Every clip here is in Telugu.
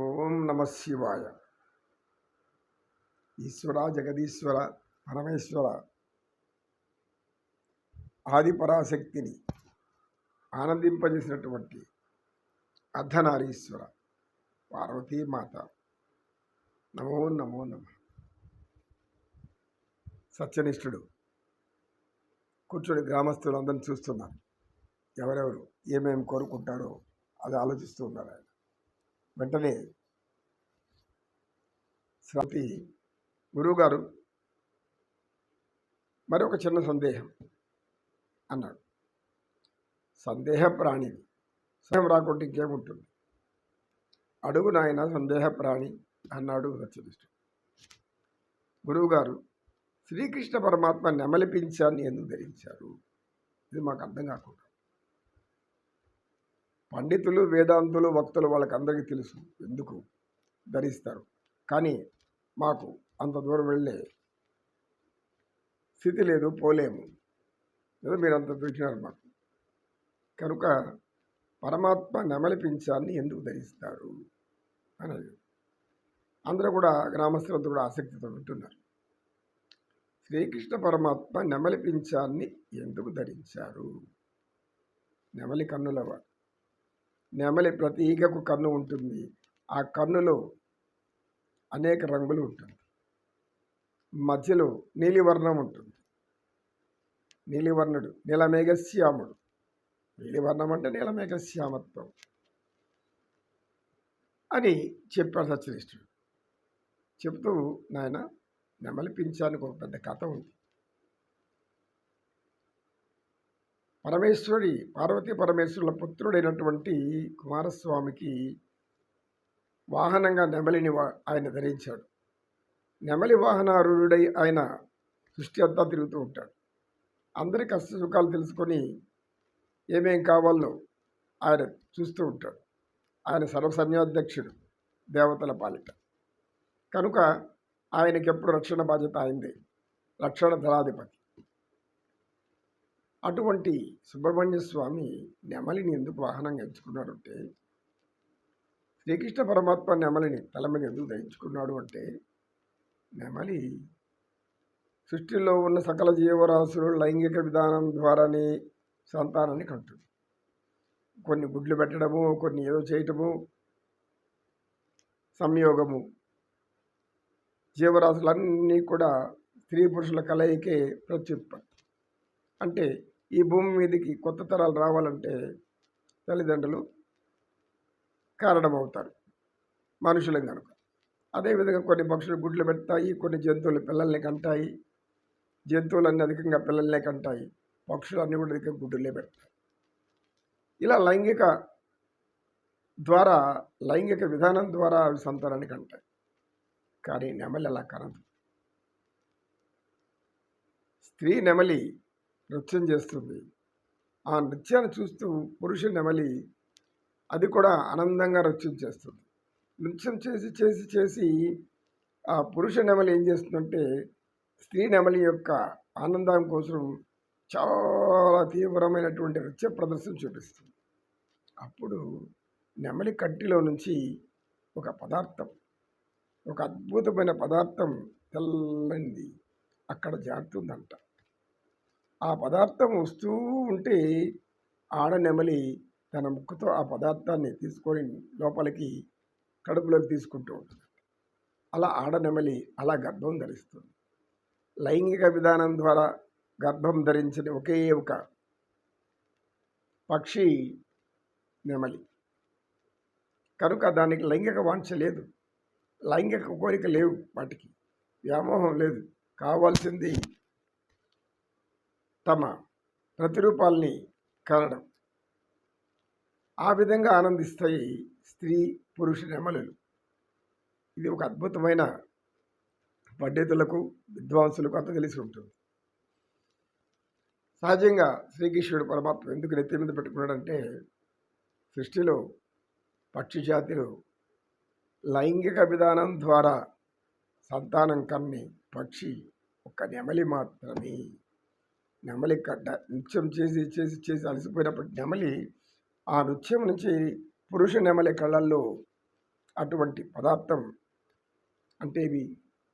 ఓం నమ శివాయ. ఈశ్వర జగదీశ్వర పరమేశ్వర ఆదిపరాశక్తిని ఆనందింపజేసినటువంటి అర్ధనారీశ్వర పార్వతీమాత నమో నమో నమ. సత్యనిష్ఠుడు. కూర్చొని గ్రామస్తులందరిని చూస్తున్నారు ఎవరెవరు ఏమేమి కోరుకుంటారో అది ఆలోచిస్తూ ఉన్నారు ఆయన. వెంటనే శ్రతి గురువుగారు మరి ఒక చిన్న సందేహం అన్నాడు. సందేహ ప్రాణిది సందేహం రాకుంటే ఇంకేముంటుంది? అడుగు నాయన సందేహ ప్రాణి అన్నాడు సత్యనిష్ఠుడు గురువుగారు శ్రీకృష్ణ పరమాత్మ నెమలిపించాన్ని ఎందుకు ధరించారు? ఇది మాకు అర్థం కాకుండా. పండితులు వేదాంతులు భక్తులు వాళ్ళకందరికీ తెలుసు ఎందుకు ధరిస్తారు. కానీ మాకు అంత దూరం వెళ్ళే స్థితి లేదు పోలేము. లేదా మీరు అంత చూసినారు మాకు. కనుక పరమాత్మ నెమలిపించాన్ని ఎందుకు ధరిస్తారు అనేది. అందరూ కూడా గ్రామస్తులంతా కూడా ఆసక్తితో వింటున్నారు. శ్రీకృష్ణ పరమాత్మ నెమలి పింఛాన్ని ఎందుకు ధరించారు? నెమలి కన్నులవాడు నెమలి ప్రతి ఈగకు కన్ను ఉంటుంది. ఆ కన్నులో అనేక రంగులు ఉంటుంది మధ్యలో నీలివర్ణం ఉంటుంది. నీలివర్ణుడు నీలమేఘశ్యాముడు నీలివర్ణం అంటే నీలమేఘశ్యామత్వం అని చెప్పాడు సత్యనిష్ఠుడు. చెప్తూ నాయన నెమలి పింఛానికి ఒక పెద్ద కథ ఉంది. పరమేశ్వరి పార్వతీ పరమేశ్వరుల పుత్రుడైనటువంటి కుమారస్వామికి వాహనంగా నెమలిని వా- ఆయన ధరించాడు. నెమలి వాహనారుడై ఆయన సృష్టి అంతా తిరుగుతూ ఉంటాడు. అందరి కష్ట సుఖాలు తెలుసుకొని ఏమేం కావాలో ఆయన చూస్తూ ఉంటాడు. ఆయన సర్వసైన్యాధ్యక్షుడు దేవతల పాలిట. కనుక ఆయనకి ఎప్పుడు రక్షణ బాధ్యత అయింది రక్షణ ధనాధిపతి. అటువంటి సుబ్రహ్మణ్య స్వామి నెమలిని ఎందుకు వాహనంగా ఎంచుకున్నాడు అంటే శ్రీకృష్ణ పరమాత్మ నెమలిని తల మీద ఎందుకు ధరించుకున్నాడు అంటే నెమలి సృష్టిలో ఉన్న సకల జీవరాశులు లైంగిక విధానం ద్వారానే సంతానాన్ని కంటుంది. కొన్ని గుడ్లు పెట్టడము కొన్ని ఏదో చేయటము సంయోగము. జీవరాశులన్నీ కూడా స్త్రీ పురుషుల కలయికే ప్రత్యుత్పత్తి అంటే ఈ భూమి మీదకి కొత్త తరాలు రావాలంటే తల్లిదండ్రులు కారణమవుతారు. మనుషులం కనుక అదేవిధంగా కొన్ని పక్షులు గుడ్లు పెడతాయి కొన్ని జంతువులు పిల్లల్ని కంటాయి జంతువులన్నీ అధికంగా పిల్లల్ని కంటాయి పక్షులన్నీ కూడా అధికంగా గుడ్డులే పెడతాయి. ఇలా లైంగిక ద్వారా లైంగిక విధానం ద్వారా అవి సంతానాన్ని కంటాయి. కానీ నెమలి అలా కనదు. స్త్రీ నెమలి నృత్యం చేస్తుంది. ఆ నృత్యాన్ని చూస్తూ పురుష నెమలి అది కూడా ఆనందంగా నృత్యం చేస్తుంది. నృత్యం చేసి చేసి చేసి ఆ పురుష నెమలి ఏం చేస్తుందంటే స్త్రీ నెమలి యొక్క ఆనందం కోసం చాలా తీవ్రమైనటువంటి నృత్య ప్రదర్శన చూపిస్తుంది. అప్పుడు నెమలి కంటిలో నుంచి ఒక పదార్థం ఒక అద్భుతమైన పదార్థం తెల్లంది. అక్కడ జారుతుందంట. ఆ పదార్థం వస్తూ ఉంటే ఆడ నెమలి తన ముక్కుతో ఆ పదార్థాన్ని తీసుకొని లోపలికి కడుపులోకి తీసుకుంటూ ఉంటుంది. అలా ఆడ నెమలి అలా గర్భం ధరిస్తుంది. లైంగిక విధానం ద్వారా గర్భం ధరించిన ఒకే ఒక పక్షి నెమలి. కనుక దానికి లైంగిక వాంఛ లేదు. లైంగిక కోరిక లేవు వాటికి. వ్యామోహం లేదు. కావాల్సింది తమ ప్రతిరూపాల్ని కనడం ఆ విధంగా ఆనందిస్తాయి స్త్రీ పురుష నెమలులు ఇది ఒక అద్భుతమైన పండితులకు విద్వాంసులకు అంత తెలిసి ఉంటుంది. సహజంగా శ్రీకృష్ణుడు పరమాత్మ ఎందుకు నెత్తి మీద పెట్టుకున్నాడంటే సృష్టిలో పక్షి జాతిలో లైంగిక విధానం ద్వారా సంతానం కమ్మి పక్షి ఒక నెమలి మాత్రమే. నెమలి కట్ట నృత్యం చేసి చేసి చేసి అలసిపోయినప్పుడు నెమలి ఆ నృత్యం నుంచి పురుష నెమలి కళ్ళల్లో అటువంటి పదార్థం అంటే ఇవి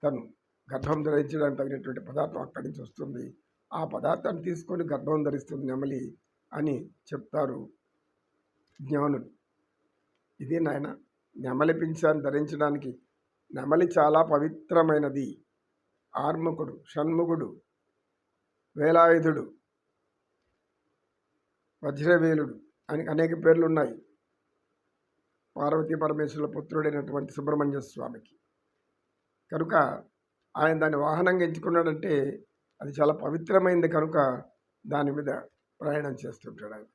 తను గర్భం ధరించడానికి తగినటువంటి పదార్థం అక్కడి నుంచి వస్తుంది. ఆ పదార్థాన్ని తీసుకొని గర్భం ధరిస్తుంది నెమలి అని చెప్తారు జ్ఞానులు. ఇదే నాయన నెమలి పింఛాన్ని ధరించడానికి నెమలి చాలా పవిత్రమైనది. ఆర్ముకుడు షణ్ముఖుడు వేలాయుధుడు వజ్రవేలుడు అని అనేక పేర్లు ఉన్నాయి పార్వతీ పరమేశ్వరుల పుత్రుడైనటువంటి సుబ్రహ్మణ్య స్వామికి. కనుక ఆయన దాన్ని వాహనంగా ఎంచుకున్నాడంటే అది చాలా పవిత్రమైంది కనుక దాని మీద ప్రయాణం చేస్తుంటాడు ఆయన.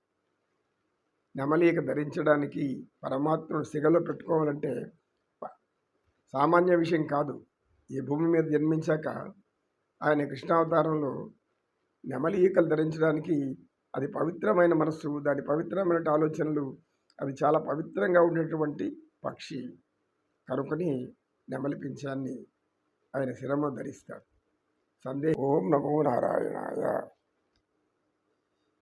నెమలిక ధరించడానికి పరమాత్మను సిగలో పెట్టుకోవాలంటే సామాన్య విషయం కాదు. ఈ భూమి మీద జన్మించాక ఆయన కృష్ణావతారంలో నెమలి ఈకలు ధరించడానికి అది పవిత్రమైన మనస్సు దాని పవిత్రమైన ఆలోచనలు అది చాలా పవిత్రంగా ఉండేటువంటి పక్షి కనుకొని నెమలి పింఛాన్ని ఆయన శిరమ ధరిస్తాడు. సందేహం. ఓం నమో నారాయణాయ.